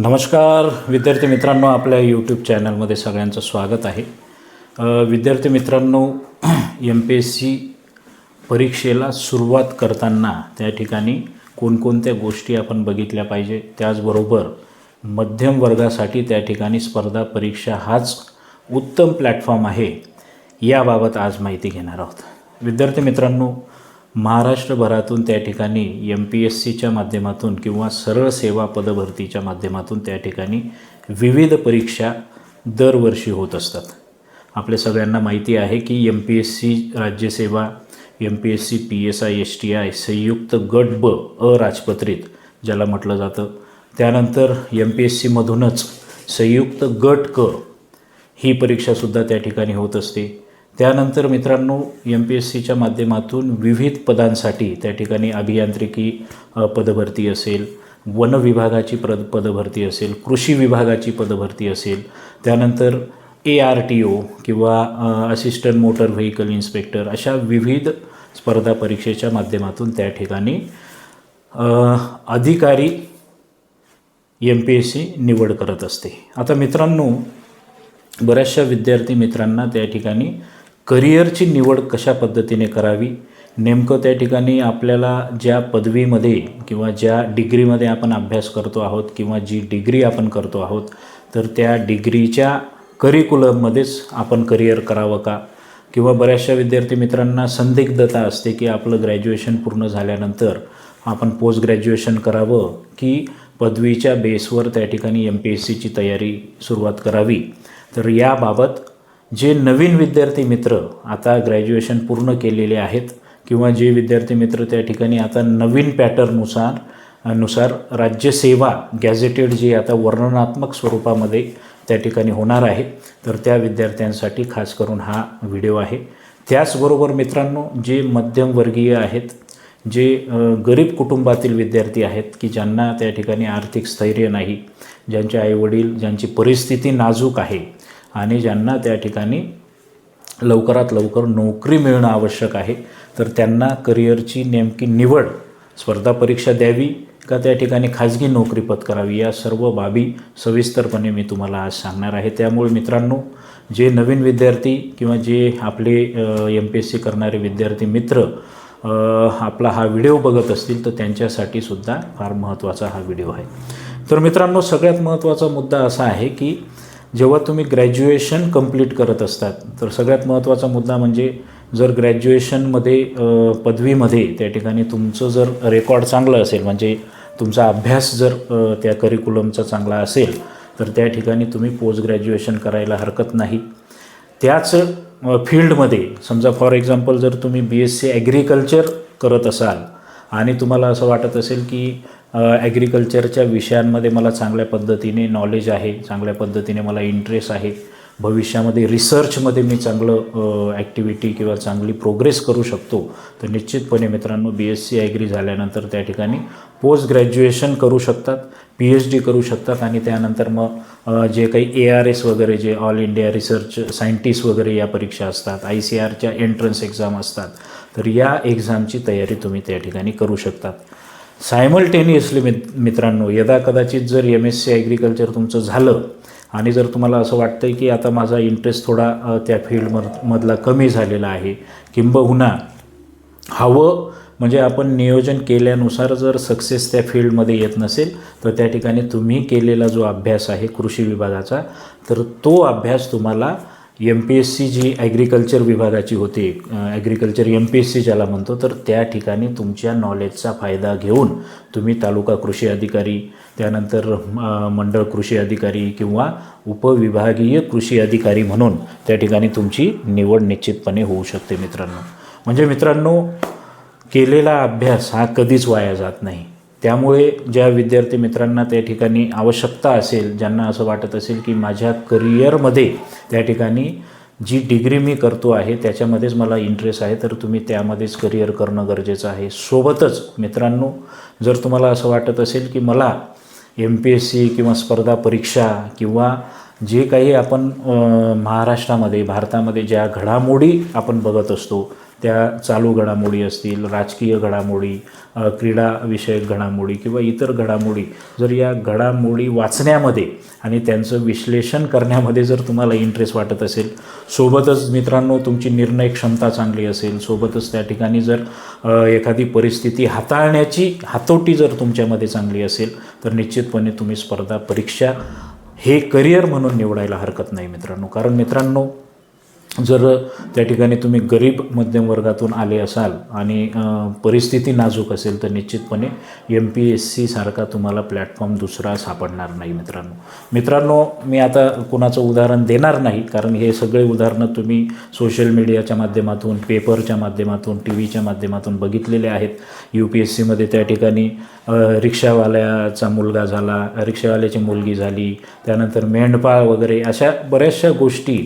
नमस्कार विद्यार्थी मित्रांनो आपल्या यूट्यूब चॅनलमध्ये सगळ्यांचं स्वागत आहे. विद्यार्थी मित्रांनो एम पी एस सी परीक्षेला सुरुवात करताना त्या ठिकाणी कोणकोणत्या गोष्टी आपण बघितल्या पाहिजे त्याचबरोबर मध्यम वर्गासाठी त्या ठिकाणी स्पर्धा परीक्षा हाच उत्तम प्लॅटफॉर्म आहे याबाबत आज माहिती घेणार आहोत. विद्यार्थी मित्रांनो महाराष्ट्रभरातून त्या ठिकाणी एम पी एस सीच्या माध्यमातून किंवा सरळ सेवा पदभरतीच्या माध्यमातून त्या ठिकाणी विविध परीक्षा दरवर्षी होत असतात. आपल्या सगळ्यांना माहिती आहे की M P S C राज्यसेवा M P S C P S I S T I संयुक्त गट ब अराजपत्रित ज्याला म्हटलं जातं. त्यानंतर एम पी एस सीमधूनच संयुक्त गट क ही परीक्षासुद्धा त्या ठिकाणी होत असते. त्यानंतर मित्रांनो एम पी एस सीच्या माध्यमातून विविध पदांसाठी त्या ठिकाणी अभियांत्रिकी पदभरती असेल वन विभागाची पद पदभरती असेल कृषी विभागाची पदभरती असेल त्यानंतर ए आर टी ओ किंवा असिस्टंट मोटर व्हेकल इन्स्पेक्टर अशा विविध स्पर्धा परीक्षेच्या माध्यमातून त्या ठिकाणी अधिकारी एम पी एस सी निवड करत असते. आता मित्रांनो बऱ्याचशा विद्यार्थी मित्रांना त्या ठिकाणी करिअरची निवड कशा पद्धतीने करावी? नेमकं त्या ठिकाणी आपल्याला ज्या पदवीमध्ये किंवा ज्या डिग्रीमध्ये आपण अभ्यास करतो आहोत किंवा जी डिग्री आपण करतो आहोत तर त्या डिग्रीच्या करिक्युलममध्येच आपण करिअर करावं का? किंवा बऱ्याचशा विद्यार्थी मित्रांना संदिग्धता असते की आपलं ग्रॅज्युएशन पूर्ण झाल्यानंतर आपण पोस्ट ग्रॅज्युएशन करावं की पदवीच्या बेसवर त्या ठिकाणी एम पी एस सीची तयारी सुरुवात करावी? तर याबाबत जे नवीन विद्यार्थी मित्र आता ग्रॅज्युएशन पूर्ण केलेले आहेत किंवा जे विद्यार्थी मित्र त्या ठिकाणी आता नवीन पॅटर्ननुसार नुसार राज्यसेवा गॅझेटेड जी आता वर्णनात्मक स्वरूपामध्ये त्या ठिकाणी होणार आहे तर त्या विद्यार्थ्यांसाठी खास करून हा व्हिडिओ आहे. त्याचबरोबर मित्रांनो जे मध्यमवर्गीय आहेत जे गरीब कुटुंबातील विद्यार्थी आहेत की ज्यांना त्या ठिकाणी आर्थिक स्थैर्य नाही ज्यांचे आईवडील ज्यांची परिस्थिती नाजूक आहे आणि ज्यांना त्या ठिकाणी लवकरात लवकर नोकरी मिळणं आवश्यक आहे तर त्यांना करिअरची नेमकी निवड स्पर्धा परीक्षा द्यावी का त्या ठिकाणी खाजगी नोकरी पत्करावी या सर्व बाबी सविस्तरपणे मी तुम्हाला आज सांगणार आहे. त्यामुळे मित्रांनो जे नवीन विद्यार्थी किंवा जे आपले एम पी एस सी करणारे विद्यार्थी मित्र आपला हा व्हिडिओ बघत असतील तर त्यांच्यासाठी सुद्धा फार महत्त्वाचा हा व्हिडिओ आहे. तर मित्रांनो सगळ्यात महत्त्वाचा मुद्दा असा आहे की जेव्हा तुम्ही ग्रॅज्युएशन कंप्लीट करत असतात तर सगळ्यात महत्त्वाचा मुद्दा म्हणजे जर ग्रॅज्युएशनमध्ये पदवीमध्ये त्या ठिकाणी तुमचं जर रेकॉर्ड चांगलं असेल म्हणजे तुमचा अभ्यास जर त्या करिक्युलमचा चांगला असेल तर त्या ठिकाणी तुम्ही पोस्ट ग्रॅज्युएशन करायला हरकत नाही. त्याच फील्डमध्ये समजा फॉर एक्झाम्पल जर तुम्ही बी एस सी ॲग्रिकल्चर करत असाल आणि तुम्हाला असं वाटत असेल की ॲग्रिकल्चरच्या विषयांमध्ये मला चांगल्या पद्धतीने नॉलेज आहे चांगल्या पद्धतीने मला इंटरेस्ट आहे. भविष्यामध्ये रिसर्चमध्ये मी चांगलं ॲक्टिव्हिटी किंवा चांगली प्रोग्रेस करू शकतो. तर निश्चितपणे मित्रांनो बी एस सी ॲग्री झाल्यानंतर त्या ठिकाणी पोस्ट ग्रॅज्युएशन करू शकतात पी एच डी करू शकतात आणि त्यानंतर मग जे काही ए आर एस वगैरे जे ऑल इंडिया रिसर्च सायंटिस्ट वगैरे या परीक्षा असतात आय सी आरच्या एंट्रन्स एक्झाम असतात तर या एक्झामची तयारी तुम्ही त्या ठिकाणी करू शकतात. सायमल्टेनियसली मित मित्रांनो यदा कदाचित जर एम एस सी ॲग्रिकल्चर तुमचं झालं आणि जर तुम्हाला असं वाटतं आहे की आता माझा इंटरेस्ट थोडा त्या फील्डमध मधला कमी झालेला आहे किंबहुना हवं म्हणजे आपण नियोजन केल्यानुसार जर सक्सेस त्या फील्डमध्ये येत नसेल तर त्या ठिकाणी तुम्ही केलेला जो अभ्यास आहे कृषी विभागाचा तर तो अभ्यास तुम्हाला एम पी एस सी जी ॲग्रिकल्चर विभागाची होती agriculture M P S C ज्याला म्हणतो तर त्या ठिकाणी तुमच्या नॉलेजचा फायदा घेऊन तुम्ही तालुका कृषी अधिकारी त्यानंतर मंडळ कृषी अधिकारी किंवा उपविभागीय कृषी अधिकारी म्हणून त्या ठिकाणी तुमची निवड निश्चितपणे होऊ शकते मित्रांनो. म्हणजे मित्रांनो केलेला अभ्यास हा कधीच वाया जात नाही. त्यामुळे ज्या विद्यार्थी मित्रांना त्या ठिकाणी आवश्यकता असेल ज्यांना असं वाटत असेल की माझ्या करिअरमध्ये त्या ठिकाणी जी डिग्री मी करतो आहे त्याच्यामध्येच मला इंटरेस्ट आहे तर तुम्ही त्यामध्येच करिअर करणं गरजेचं आहे. सोबतच मित्रांनो जर तुम्हाला असं वाटत असेल की मला एम पी एस सी किंवा स्पर्धा परीक्षा किंवा जे काही आपण महाराष्ट्रामध्ये भारतामध्ये ज्या घडामोडी आपण बघत असतो त्या चालू घडामोडी असतील राजकीय घडामोडी क्रीडाविषयक घडामोडी किंवा इतर घडामोडी जर या घडामोडी वाचण्यामध्ये आणि त्यांचं विश्लेषण करण्यामध्ये जर तुम्हाला इंटरेस्ट वाटत असेल सोबतच मित्रांनो तुमची निर्णय क्षमता चांगली असेल सोबतच त्या ठिकाणी जर एखादी परिस्थिती हाताळण्याची हातोटी जर तुमच्यामध्ये चांगली असेल तर निश्चितपणे तुम्ही स्पर्धा परीक्षा हे करिअर म्हणून निवडायला हरकत नाही मित्रांनो. कारण मित्रांनो जर त्या ठिकाणी तुम्ही गरीब मध्यमवर्गातून आले असाल आणि परिस्थिती नाजूक असेल तर निश्चितपणे एम पी एस सीसारखा तुम्हाला प्लॅटफॉर्म दुसरा सापडणार नाही मित्रांनो. मित्रांनो मी आता कुणाचं उदाहरण देणार नाही कारण हे सगळे उदाहरणं तुम्ही सोशल मीडियाच्या माध्यमातून पेपरच्या माध्यमातून टी व्हीच्या माध्यमातून बघितलेले आहेत. यू पी एस सीमध्ये त्या ठिकाणी रिक्षावाल्याचा मुलगा झाला रिक्षावाल्याची मुलगी झाली त्यानंतर मेंढपाळ वगैरे अशा बऱ्याचशा गोष्टी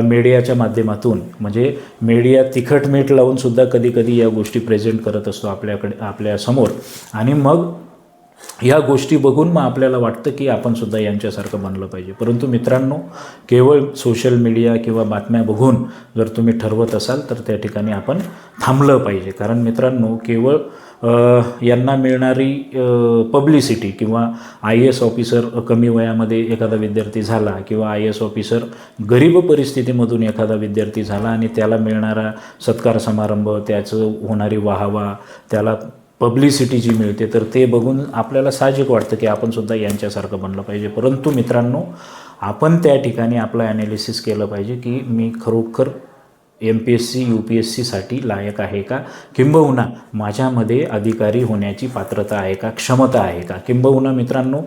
मीडियाच्या माध्यमातून म्हणजे मीडिया तिखट मीठ लावून सुद्धा कधी कधी या गोष्टी प्रेझेंट करत असतो आपल्याकडे आपल्यासमोर आणि मग या गोष्टी बघून मग आपल्याला वाटतं की आपण सुद्धा यांच्यासारखं बनलं पाहिजे. परंतु मित्रांनो केवळ सोशल मीडिया किंवा बातम्या बघून जर तुम्ही ठरवत असाल तर त्या ठिकाणी आपण थांबलं पाहिजे. कारण मित्रांनो केवळ यांना मिळणारी पब्लिसिटी किंवा आय ए एस ऑफिसर कमी वयामध्ये एखादा विद्यार्थी झाला किंवा आय ए एस ऑफिसर गरीब परिस्थितीमधून एखादा विद्यार्थी झाला आणि त्याला मिळणारा सत्कार समारंभ त्याचं होणारी वाहवा त्याला पब्लिसिटी जी मिळते तर ते बघून आपल्याला साहजिक वाटतं की आपण सुद्धा यांच्यासारखं बनलं पाहिजे. परंतु मित्रांनो आपण त्या ठिकाणी आपलं ॲनालिसिस केलं पाहिजे की मी खरोखर M P S C U P S सीसाठी लायक आहे का? किंबहुना माझ्यामध्ये अधिकारी होण्याची पात्रता आहे का? क्षमता आहे का? किंबहुना मित्रांनो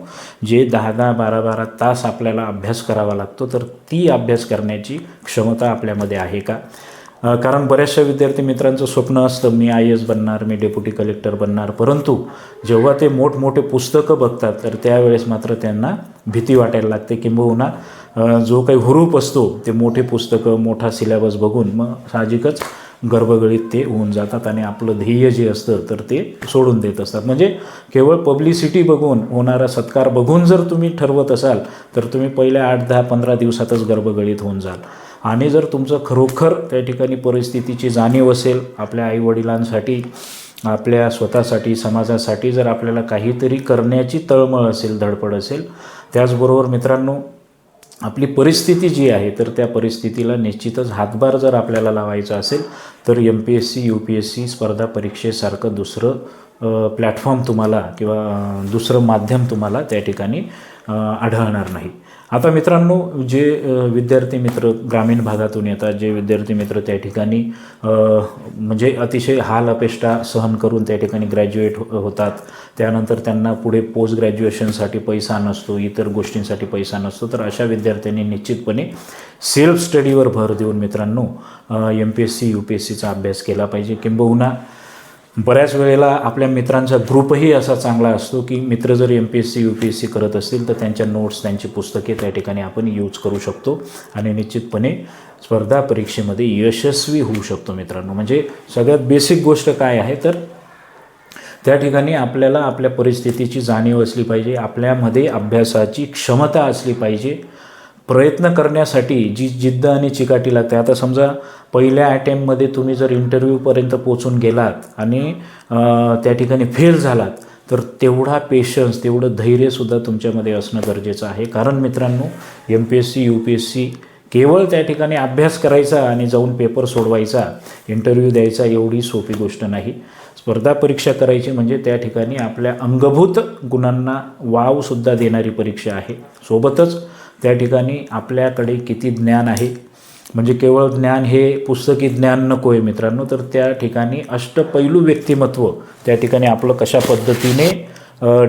जे दहा दहा बारा बारा तास आपल्याला अभ्यास करावा लागतो तर ती अभ्यास करण्याची क्षमता आपल्यामध्ये आहे का? कारण बऱ्याचशा विद्यार्थी मित्रांचं स्वप्न असतं मी आय एस बनणार मी डेप्युटी कलेक्टर बनणार. परंतु जेव्हा ते मोठमोठे पुस्तकं बघतात तर त्यावेळेस मात्र त्यांना भीती वाटायला लागते किंबहुना जो काही हुरूप असतो ते मोठे पुस्तकं मोठा सिलेबस बघून मग साहजिकच गर्भगळीत ते होऊन जातात आणि आपलं ध्येय जे असतं तर ते सोडून देत असतात. म्हणजे केवळ पब्लिसिटी बघून होणारा सत्कार बघून जर तुम्ही ठरवत असाल तर तुम्ही पहिल्या आठ दहा पंधरा दिवसातच गर्भगळीत होऊन जाल. आणि जर तुमचं खरोखर त्या ठिकाणी परिस्थितीची जाणीव असेल आपल्या आईवडिलांसाठी आपल्या स्वतःसाठी समाजासाठी जर आपल्याला काहीतरी करण्याची तळमळ असेल धडपड असेल त्याचबरोबर मित्रांनो आपली परिस्थिती जी आहे तर त्या परिस्थितीला निश्चितच हातभार जर आपल्याला लावायचा असेल तर M P S C U P S C स्पर्धा परीक्षेसारखं दुसरं प्लॅटफॉर्म तुम्हाला किंवा दुसरं माध्यम तुम्हाला त्या ठिकाणी आढळणार नाही. आता मित्रांनो जे विद्यार्थी मित्र ग्रामीण भागातून येतात जे विद्यार्थी मित्र त्या ठिकाणी म्हणजे अतिशय हाल अपेष्टा सहन करून त्या ठिकाणी ग्रॅज्युएट हो-, होतात. त्यानंतर त्यांना पुढे पोस्ट ग्रॅज्युएशनसाठी पैसा नसतो इतर गोष्टींसाठी पैसा नसतो. तर अशा विद्यार्थ्यांनी निश्चितपणे सेल्फ स्टडीवर भर देऊन मित्रांनो M P S C U P S सीचा अभ्यास केला पाहिजे. किंबहुना बऱ्याच वेळेला आपल्या मित्रांचा ग्रुपही असा चांगला असतो की मित्र जर M P S C U P S C करत असतील तर त्यांच्या नोट्स त्यांची पुस्तके त्या ठिकाणी आपण यूज करू शकतो. आणि निश्चितपणे स्पर्धा परीक्षेमध्ये यशस्वी होऊ शकतो मित्रांनो. म्हणजे सगळ्यात बेसिक गोष्ट काय आहे तर त्या ठिकाणी आपल्याला आपल्या परिस्थितीची जाणीव असली पाहिजे. आपल्यामध्ये अभ्यासाची क्षमता असली पाहिजे. प्रयत्न करण्यासाठी जी जिद्द आणि चिकाटी लागते. आता समजा पहिल्या अटेम्पमध्ये तुम्ही जर इंटरव्ह्यूपर्यंत पोचून गेलात आणि त्या ठिकाणी फेल झालात तर तेवढा पेशन्स तेवढं धैर्यसुद्धा तुमच्यामध्ये असणं गरजेचं आहे. कारण मित्रांनो M P S C U P S C केवळ त्या ठिकाणी अभ्यास करायचा आणि जाऊन पेपर सोडवायचा इंटरव्ह्यू द्यायचा एवढी सोपी गोष्ट नाही. स्पर्धा परीक्षा करायची म्हणजे त्या ठिकाणी आपल्या अंगभूत गुणांना वावसुद्धा देणारी परीक्षा आहे. सोबतच त्या ठिकाणी आपल्याकडे किती ज्ञान आहे? म्हणजे केवळ ज्ञान हे पुस्तकी ज्ञान नको आहे मित्रांनो तर त्या ठिकाणी अष्टपैलू व्यक्तिमत्व त्या ठिकाणी आपलं कशा पद्धतीने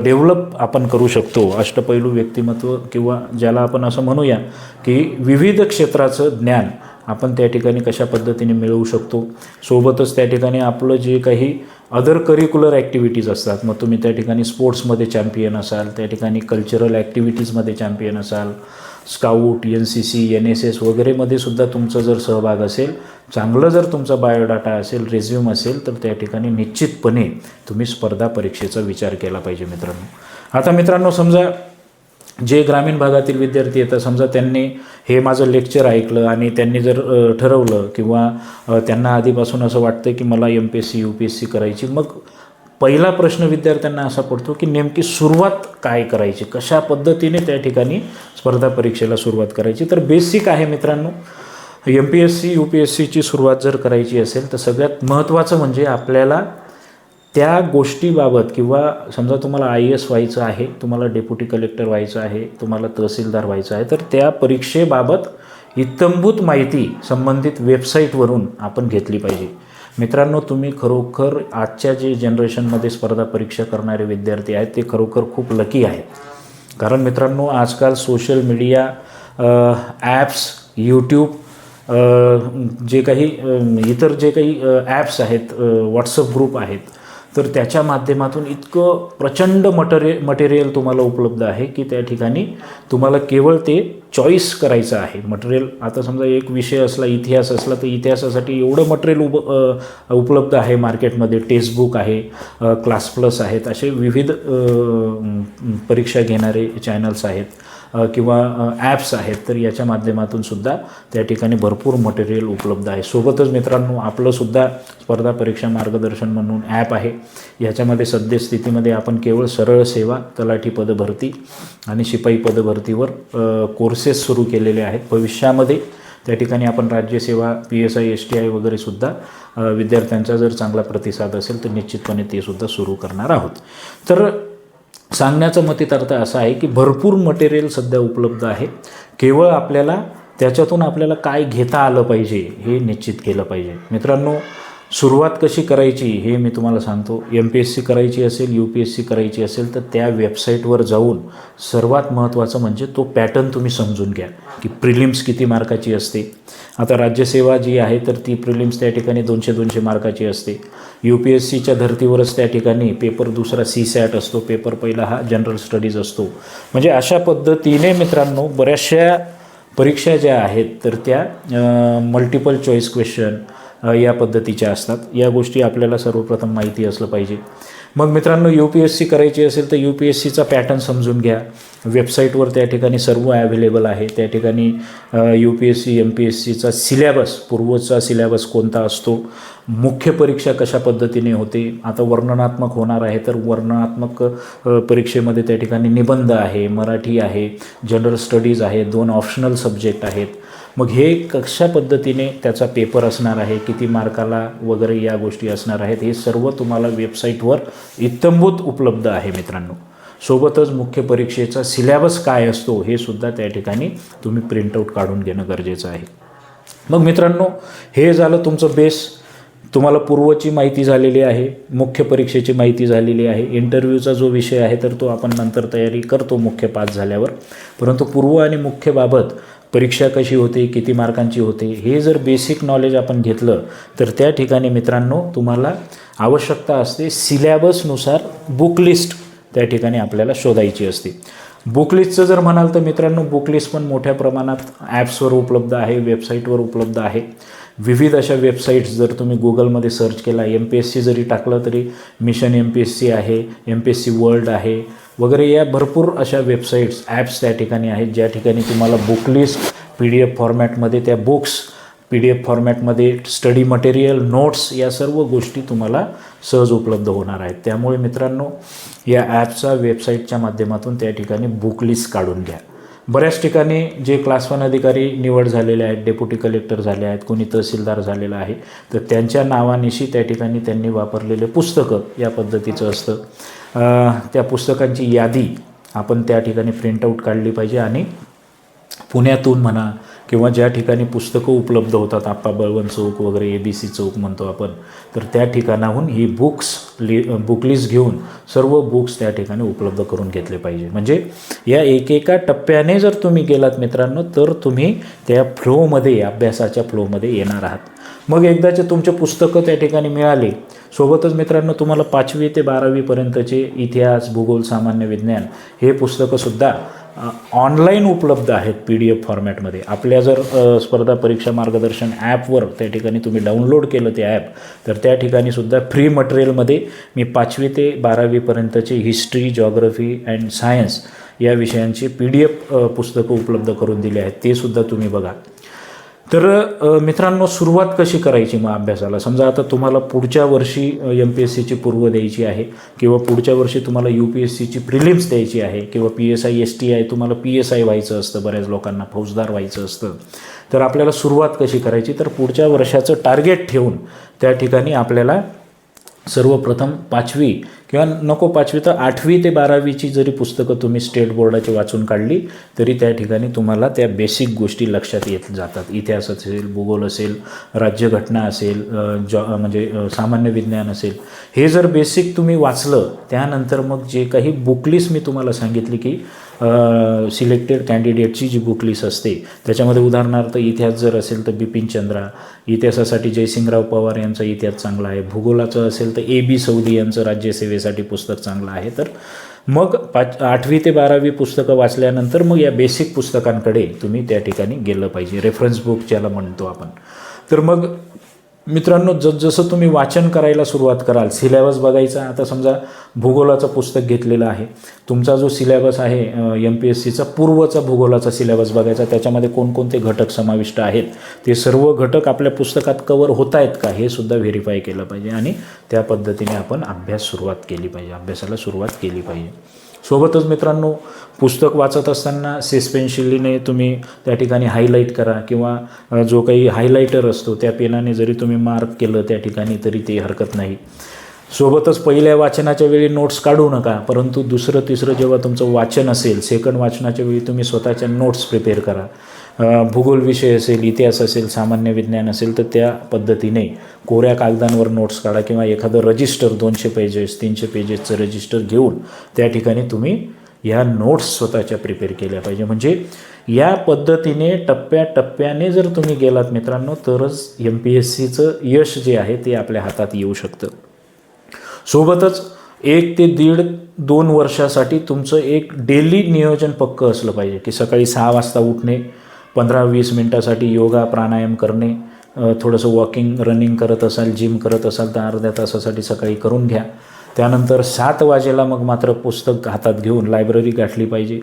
डेव्हलप आपण करू शकतो? अष्टपैलू व्यक्तिमत्व किंवा ज्याला आपण असं म्हणूया की विविध क्षेत्राचं ज्ञान. आपण त्या ठिकाणी कशा पद्धतीने मिळवू शकतो? सोबतच त्या ठिकाणी आपलं जे काही अदर करिक्युलर ॲक्टिव्हिटीज असतात मग तुम्ही त्या ठिकाणी स्पोर्ट्समध्ये चॅम्पियन असाल त्या ठिकाणी कल्चरल ॲक्टिव्हिटीजमध्ये चॅम्पियन असाल scout N C C N S S वगैरेमध्ये सुद्धा तुमचा जर सहभाग असेल चांगलं जर तुमचा बायोडाटा असेल रेझ्युम असेल तर त्या ठिकाणी निश्चितपणे तुम्ही स्पर्धा परीक्षेचा विचार केला पाहिजे मित्रांनो. आता मित्रांनो समजा जे ग्रामीण भागातील विद्यार्थी येतात समजा त्यांनी हे माझं लेक्चर ऐकलं आणि त्यांनी जर ठरवलं किंवा त्यांना आधीपासून असं वाटतं की मला M P S C U P S C करायची मग पहिला प्रश्न विद्यार्थ्यांना असा पडतो की नेमकी सुरुवात काय करायची? कशा पद्धतीने त्या ठिकाणी स्पर्धा परीक्षेला सुरुवात करायची? तर बेसिक आहे मित्रांनो M P S C U P S सीची सुरुवात जर करायची असेल तर सगळ्यात महत्त्वाचं म्हणजे आपल्याला त्या गोष्टीबाबत किंवा समजा तुम्हाला आय एस व्हायचं आहे तुम्हाला डेप्युटी कलेक्टर व्हायचं आहे तुम्हाला तहसीलदार व्हायचं आहे तर त्या परीक्षेबाबत इत्तंभूत माहिती संबंधित वेबसाईटवरून आपण घेतली पाहिजे. मित्रांनो तुम्ही खरोखर आजच्या जे जनरेशनमध्ये स्पर्धा परीक्षा करणारे विद्यार्थी आहेत ते खरोखर खूप लकी आहेत. कारण मित्रांनो आजकाल सोशल मीडिया ॲप्स यूट्यूब जे काही इतर जे काही ॲप्स आहेत व्हॉट्सअप ग्रुप आहेत तर त्याच्या माध्यमातून इतकं प्रचंड मटेरियल मटेरियल तुम्हाला उपलब्ध आहे की त्या ठिकाणी तुम्हाला केवळ ते चॉईस करायचं आहे. मटेरियल आता समजा एक विषय असला इतिहास असला तर इतिहासासाठी एवढं मटेरियल उप उपलब्ध आहे मार्केटमध्ये टेक्स्टबुक आहे क्लास प्लस आहेत असे विविध परीक्षा घेणारे चॅनल्स आहेत. किंवा ॲप्स आहेत तर याच्या माध्यमातून सुद्धा त्या ठिकाणी भरपूर मटेरियल उपलब्ध आहे. सोबतच मित्रांनो आपलंसुद्धा स्पर्धा परीक्षा मार्गदर्शन म्हणून ॲप आहे. याच्यामध्ये सद्यस्थितीमध्ये आपण केवळ सरळ सेवा तलाठी पदभरती आणि शिपाई पदभरतीवर कोर्सेस सुरू केलेले आहेत. भविष्यामध्ये त्या ठिकाणी आपण राज्यसेवा P S I S T I वगैरेसुद्धा विद्यार्थ्यांचा जर चांगला प्रतिसाद असेल तर निश्चितपणे ते सुद्धा सुरू करणार आहोत. तर सांगण्याचा मतितार्थ असा आहे की भरपूर मटेरियल सध्या उपलब्ध आहे. केवळ आपल्याला त्याच्यातून आपल्याला काय घेता आलं पाहिजे हे निश्चित केलं पाहिजे. मित्रांनो सुरुवात कशी करायची हे मी तुम्हाला सांगतो. एम पी एस सी करायची असेल यू पी एस सी करायची असेल तर त्या वेबसाईटवर जाऊन सर्वात महत्त्वाचं म्हणजे तो पॅटर्न तुम्ही समजून घ्या. की प्रिलिम्स किती मार्काची असते. आता राज्यसेवा जी आहे तर ती प्रिलिम्स त्या ठिकाणी दोनशे दोनशे मार्काची असते. यू पी एस सीच्या धर्तीवरच त्या ठिकाणी पेपर दुसरा सी सॅट असतो. पेपर पहिला हा जनरल स्टडीज असतो. म्हणजे अशा पद्धतीने मित्रांनो बऱ्याचशा परीक्षा ज्या आहेत तर त्या मल्टिपल चॉईस क्वेश्चन या पद्धतीच्या असतात. या गोष्टी आपल्याला सर्वप्रथम माहिती असलं पाहिजे. मग मित्रांनो यू पी एस सी करायची असेल तर यू पी एस सीचा पॅटर्न समजून घ्या. वेबसाईटवर त्या ठिकाणी सर्व ॲवेलेबल आहे. त्या ठिकाणी U P S C M P S सीचा सिलॅबस पूर्वचा सिलॅबस कोणता असतो? मुख्य परीक्षा कशा पद्धतीने होते? आता वर्णनात्मक होणार आहे तर वर्णनात्मक परीक्षेमध्ये त्या ठिकाणी निबंध आहे मराठी आहे जनरल स्टडीज आहे दोन ऑप्शनल सब्जेक्ट आहेत. मग हे कशा पद्धतीने त्याचा पेपर असणार आहे किती मार्काला वगैरे या गोष्टी असणार आहेत हे सर्व तुम्हाला वेबसाईटवर इत्तंभूत उपलब्ध आहे मित्रांनो. सोबतच मुख्य परीक्षेचा सिलॅबस काय असतो हे सुद्धा त्या ठिकाणी तुम्ही प्रिंटआउट काढून घेणं गरजेचं आहे. मग मित्रांनो हे झालं तुमचं बेस तुम्हाला पूर्वची माहिती झालेली आहे मुख्य परीक्षेची माहिती झालेली आहे इंटरव्ह्यूचा जो विषय आहे तर तो आपण नंतर तयारी करतो मुख्य पास झाल्यावर. परंतु पूर्व आणि मुख्यबाबत परीक्षा कशी होते किती मार्कांची होते हे जर बेसिक नॉलेज आपण घेतलं तर त्या ठिकाणी मित्रांनो तुम्हाला आवश्यकता असते सिलॅबसनुसार बुक लिस्ट त्या ठिकाणी आपल्याला शोधायची असते. बुकलिस्टचं जर म्हणाल तर मित्रांनो बुकलिस्ट पण मोठ्या प्रमाणात ॲप्सवर उपलब्ध आहे वेबसाईटवर उपलब्ध आहे. विविध अशा वेबसाईट्स जर तुम्ही गुगलमध्ये सर्च केला एम पी एस सी जरी टाकलं तरी mission M P S C आहे M P S C world आहे वगैरे या भरपूर अशा वेबसाईट्स ॲप्स त्या ठिकाणी आहेत ज्या ठिकाणी तुम्हाला book list P D F फॉर्मॅटमध्ये त्या बुक्स पी डी एफ फॉर्मॅटमध्ये स्टडी मटेरियल नोट्स या सर्व गोष्टी तुम्हाला सहज उपलब्ध होणार आहेत. त्यामुळे मित्रांनो या ॲपचा वेबसाईटच्या माध्यमातून त्या ठिकाणी बुक लिस्ट काढून घ्या. बऱ्याच ठिकाणी जे क्लास वन अधिकारी निवड झालेले आहेत डेप्युटी कलेक्टर झाले आहेत कोणी तहसीलदार झालेला आहे तर त्यांच्या नावानिशी त्या ठिकाणी त्यांनी वापरलेले पुस्तकं या पद्धतीचं असतं. त्या पुस्तकांची यादी आपण त्या ठिकाणी प्रिंटआउट काढली पाहिजे आणि पुण्यातून म्हणा किंवा ज्या ठिकाणी पुस्तकं उपलब्ध होतात आप्पा बळवंत चौक वगैरे ए बी सी चौक म्हणतो आपण तर त्या ठिकाणाहून ही बुक्स लि बुकलिस्ट घेऊन सर्व बुक्स त्या ठिकाणी उपलब्ध करून घेतले पाहिजे. म्हणजे या एकेका टप्प्याने जर तुम्ही गेलात मित्रांनो तर तुम्ही त्या फ्लोमध्ये अभ्यासाच्या फ्लोमध्ये येणार आहात. मग एकदाचे तुमचे पुस्तकं त्या ठिकाणी मिळाले सोबतच मित्रांनो तुम्हाला पाचवी ते बारावीपर्यंतचे इतिहास भूगोल सामान्य विज्ञान हे पुस्तकंसुद्धा ऑनलाईन उपलब्ध आहेत पी डी एफ फॉर्मॅटमध्ये आपल्या जर स्पर्धा परीक्षा मार्गदर्शन ॲपवर त्या ठिकाणी तुम्ही डाउनलोड केलं ते ॲप तर त्या ठिकाणी सुद्धा फ्री मटेरियलमध्ये मी पाचवी ते बारावीपर्यंतचे हिस्ट्री जॉग्रफी अँड सायन्स या विषयांची पी डी एफ पुस्तकं उपलब्ध करून दिली आहेत. ते सुद्धा तुम्ही बघा. तर मित्रांनो सुरुवात कशी करायची मग अभ्यासाला? समजा आता तुम्हाला पुढच्या वर्षी एम पी एस सीची पूर्व द्यायची आहे किंवा पुढच्या वर्षी तुम्हाला यू पी एस सीची प्रिलिम्स द्यायची आहे किंवा P S I S T I तुम्हाला पी एस आय व्हायचं असतं बऱ्याच लोकांना फौजदार व्हायचं असतं. तर आपल्याला सुरुवात कशी करायची? तर पुढच्या वर्षाचं टार्गेट ठेवून त्या ठिकाणी आपल्याला सर्वप्रथम पाचवी किंवा नको पाचवी तर आठवी ते बारावीची जरी पुस्तकं तुम्ही स्टेट बोर्डाची वाचून काढली तरी त्या ठिकाणी तुम्हाला त्या बेसिक गोष्टी लक्षात येत जातात. इतिहास असेल भूगोल असेल राज्यघटना असेल जॉ म्हणजे सामान्य विज्ञान असेल हे जर बेसिक तुम्ही वाचलं त्यानंतर मग जे काही बुकलिस्ट मी तुम्हाला सांगितली की सिलेक्टेड कॅन्डिडेटची जी बुक लिस्ट असते त्याच्यामध्ये उदाहरणार्थ इतिहास जर असेल तर बिपिन चंद्रा इतिहासासाठी जयसिंगराव पवार यांचा इतिहास चांगला आहे भूगोलाचं असेल तर ए बी सौदी यांचं राज्यसेवेसाठी पुस्तक चांगलं आहे. तर मग पाच आठवी ते बारावी पुस्तकं वाचल्यानंतर मग या बेसिक पुस्तकांकडे तुम्ही त्या ठिकाणी गेलं पाहिजे. रेफरन्स बुक ज्याला म्हणतो आपण. तर मग मित्रांनो जसजसं तुम्ही वाचन करायला सुरुवात कराल सिलेबस बघायचा आता समजा भूगोलाचं पुस्तक घेतलेलं आहे. तुमचा जो सिलेबस आहे एम पी एस सीचा पूर्वचा भूगोलाचा सिलेबस बघायचा त्याच्यामध्ये कोणकोणते घटक समाविष्ट आहेत? ते सर्व घटक आपल्या पुस्तकात कवर होत आहेत का? हे सुद्धा व्हेरीफाय केलं पाहिजे आणि त्या पद्धतीने आपण अभ्यास सुरुवात केली पाहिजे अभ्यासाला सुरुवात केली पाहिजे. सोबतच मित्रांनो पुस्तक वाचत असताना सस्पेन्शिलीने तुम्ही त्या ठिकाणी हायलाईट करा किंवा जो काही हायलायटर असतो त्या पेनाने जरी तुम्ही मार्क केलं त्या ठिकाणी तरी ते हरकत नाही. सोबतच पहिल्या वाचनाच्या वेळी नोट्स काढू नका परंतु दुसरं तिसरं जेव्हा तुमचं वाचन असेल सेकंड वाचनाच्या वेळी तुम्ही स्वतःच्या नोट्स प्रिपेअर करा. भूगोल विषय असेल इतिहास असेल सामान्य विज्ञान असेल तर त्या पद्धतीने कोऱ्या कागदांवर नोट्स काढा किंवा एखादं रजिस्टर दोनशे पेजेस तीनशे पेजेसचं रजिस्टर घेऊन त्या ठिकाणी तुम्ही ह्या नोट्स स्वतःच्या प्रिपेअर केल्या पाहिजे. म्हणजे या पद्धतीने टप्प्याटप्प्याने जर तुम्ही गेलात मित्रांनो तरच एम पी एस सीचं यश जे आहे ते आपल्या हातात येऊ शकतं. सोबतच एक ते दीड दोन वर्षासाठी तुमचं एक डेली नियोजन पक्कं असलं पाहिजे की सकाळी सहा वाजता उठणे पंधरा वीस मिनटासाठी योगा प्राणायाम करणे थोडंसं वॉकिंग रनिंग करत असाल जिम करत असाल तर अर्ध्या तासासाठी सकाळी करून घ्या. त्यानंतर सात वाजेला मग मात्र पुस्तक हातात घेऊन लायब्ररी गाठली पाहिजे.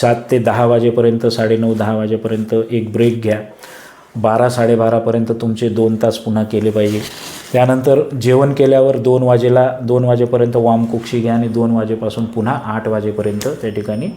सात ते दहा वाजेपर्यंत साडेनऊ दहा वाजेपर्यंत एक ब्रेक घ्या. बारा साडेबारापर्यंत तुमचे दोन तास पुन्हा केले पाहिजे. त्यानंतर जेवण केल्यावर दोन वाजेला दोन वाजेपर्यंत वामकुक्षी घ्या आणि दोन वाजेपासून पुन्हा आठ वाजेपर्यंत त्या ठिकाणी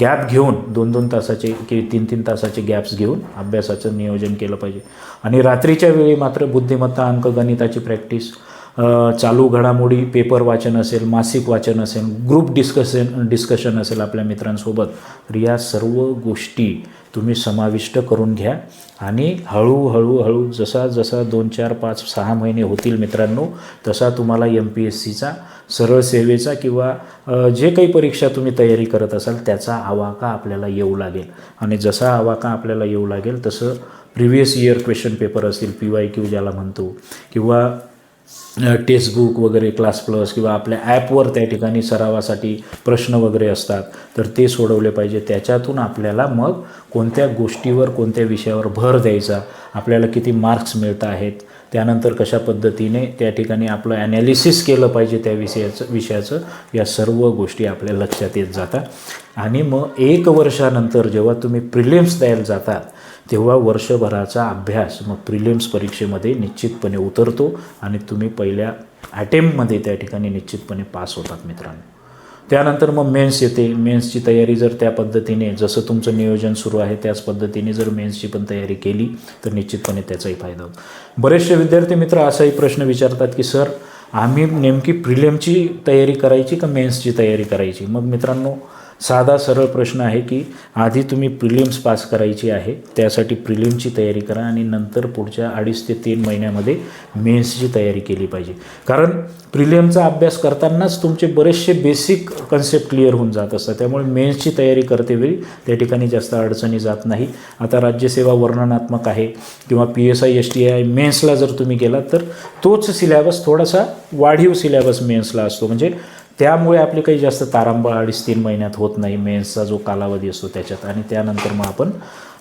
गॅप घेऊन दोन दोन तासाचे की तीन तीन तासाचे गॅप्स घेऊन अभ्यासाचं नियोजन केलं पाहिजे. आणि रात्रीच्या वेळी मात्र बुद्धिमत्ता अंकगणिताची प्रॅक्टिस चालू घडामोडी पेपर वाचन असेल मासिक वाचन असेल ग्रुप डिस्कशन डिस्कशन असेल आपल्या मित्रांसोबत तर या सर्व गोष्टी तुम्ही समाविष्ट करून घ्या. आणि हळूहळू हळू जसा जसा दोन चार पाच सहा महिने होतील मित्रांनो तसा तुम्हाला एम पी एस सीचा सरळ सेवेचा किंवा जे काही परीक्षा तुम्ही तयारी करत असाल त्याचा आवाका आपल्याला येऊ लागेल. आणि जसा आवाका आपल्याला येऊ लागेल तसं प्रिव्हियस इयर क्वेश्चन पेपर असतील पी वाय क्यू ज्याला म्हणतो किंवा टेक्स्टबुक वगैरे क्लास प्लस किंवा आपल्या ॲपवर त्या ठिकाणी सरावासाठी प्रश्न वगैरे असतात तर ते सोडवले पाहिजे. त्याच्यातून आपल्याला मग कोणत्या गोष्टीवर कोणत्या विषयावर भर द्यायचा आपल्याला किती मार्क्स मिळत आहेत त्यानंतर कशा पद्धतीने त्या ठिकाणी आपलं ॲनालिसिस केलं पाहिजे त्या विषयाचं विषयाचं या सर्व गोष्टी आपल्या लक्षात येत जातात. आणि मग एक वर्षानंतर जेव्हा तुम्ही प्रिलिम्स द्यायला जातात तेव्हा वर्षभराचा अभ्यास मग प्रिलिम्स परीक्षेमध्ये निश्चितपणे उतरतो आणि तुम्ही पहिल्या अटेम्पमध्ये त्या ठिकाणी निश्चितपणे पास होतात मित्रांनो. त्यानंतर मग मेन्स येते. मेन्सची तयारी जर त्या पद्धतीने जसं तुमचं नियोजन सुरू आहे त्याच पद्धतीने जर मेन्सची पण तयारी केली तर निश्चितपणे त्याचाही फायदा होतो. बरेचसे विद्यार्थी मित्र असाही प्रश्न विचारतात की सर आम्ही नेमकी प्रिलियमची तयारी करायची का मेन्सची तयारी करायची? मग मित्रांनो साधा सरळ प्रश्न आहे की आधी तुम्ही प्रिलिम्स पास करायची आहे त्यासाठी प्रिलिम्सची तयारी करा आणि नंतर पुढच्या अडीच ते तीन महिन्यामध्ये मेन्सची तयारी केली पाहिजे. कारण प्रिलियमचा अभ्यास करतानाच तुमचे बरेचसे बेसिक कन्सेप्ट क्लिअर होऊन जात असतात. त्यामुळे मेन्सची तयारी करतेवेळी त्या ठिकाणी जास्त अडचणी जात नाही. आता राज्यसेवा वर्णनात्मक आहे किंवा P S I S T I मेन्सला जर तुम्ही गेलात तर तोच सिलॅबस थोडासा वाढीव सिलॅबस मेन्सला असतो. म्हणजे त्यामुळे आपली काही जास्त तारांबळ अडीच तीन महिन्यात होत नाही. मेन्सचा जो कालावधी असतो त्याच्यात. आणि त्यानंतर मग आपण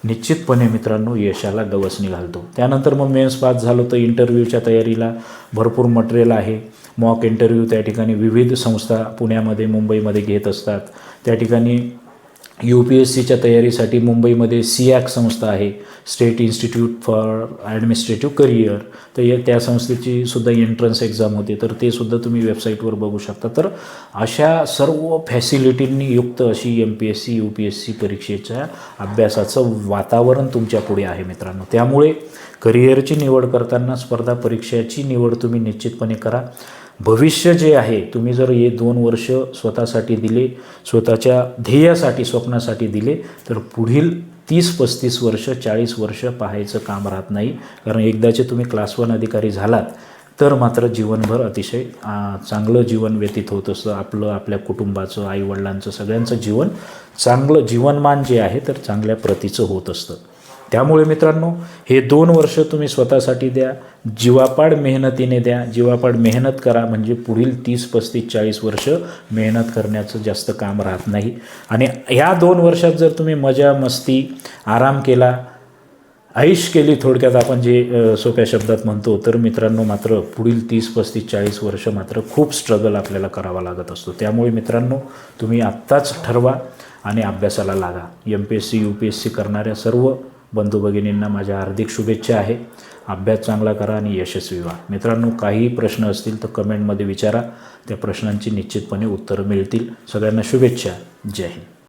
निश्चितपणे मित्रांनो यशाला गवसणी घालतो. त्यानंतर मग मेन्स पास झालो तर इंटरव्ह्यूच्या तयारीला भरपूर मटेरियल आहे. मॉक इंटरव्ह्यू त्या ठिकाणी विविध संस्था पुण्यामध्ये मुंबईमध्ये घेत असतात. त्या ठिकाणी यू पी एस सीच्या तयारीसाठी मुंबईमध्ये सिॲक संस्था आहे state institute for administrative career तर या त्या संस्थेची सुद्धा एंट्रन्स एक्झाम होते. तर ते सुद्धा तुम्ही वेबसाईटवर बघू शकता. तर अशा सर्व फॅसिलिटींनी युक्त अशी M P S C U P S C परीक्षेच्या अभ्यासाचं वातावरण तुमच्यापुढे आहे मित्रांनो. त्यामुळे करिअरची निवड करताना स्पर्धा परीक्षेची निवड तुम्ही निश्चितपणे करा. भविष्य जे आहे तुम्ही जर हे दोन वर्ष स्वतःसाठी दिले स्वतःच्या ध्येयासाठी स्वप्नासाठी दिले तर पुढील तीस पस्तीस वर्ष चाळीस वर्ष पाहायचं काम राहत नाही. कारण एकदाचे तुम्ही क्लास वन अधिकारी झालात तर मात्र जीवनभर अतिशय चांगलं जीवन व्यतीत होत असतं. आपलं आपल्या कुटुंबाचं आईवडिलांचं सगळ्यांचं जीवन चांगलं जीवनमान जे आहे तर चांगल्या प्रतीचं होत असतं. त्यामुळे मित्रांनो हे दोन वर्ष तुम्ही स्वतःसाठी द्या जीवापाड मेहनतीने द्या जीवापाड मेहनत करा म्हणजे पुढील तीस पस्तीस चाळीस वर्ष मेहनत करण्याचं जास्त काम राहत नाही. आणि ह्या दोन वर्षात जर तुम्ही मजा मस्ती आराम केला ऐश केली थोडक्यात आपण जे सोप्या शब्दात म्हणतो तर मित्रांनो मात्र पुढील तीस पस्तीस चाळीस वर्ष मात्र खूप स्ट्रगल आपल्याला करावा लागत असतो. त्यामुळे मित्रांनो तुम्ही आत्ताच ठरवा आणि अभ्यासाला लागा. M P S C U P S C करणाऱ्या सर्व बंधू भगिनींना माझ्या हार्दिक शुभेच्छा आहे. अभ्यास चांगला करा आणि यशस्वी व्हा. मित्रांनो काहीही प्रश्न असतील तर कमेंटमध्ये विचारा. त्या प्रश्नांची निश्चितपणे उत्तरं मिळतील. सगळ्यांना शुभेच्छा. जय हिंद.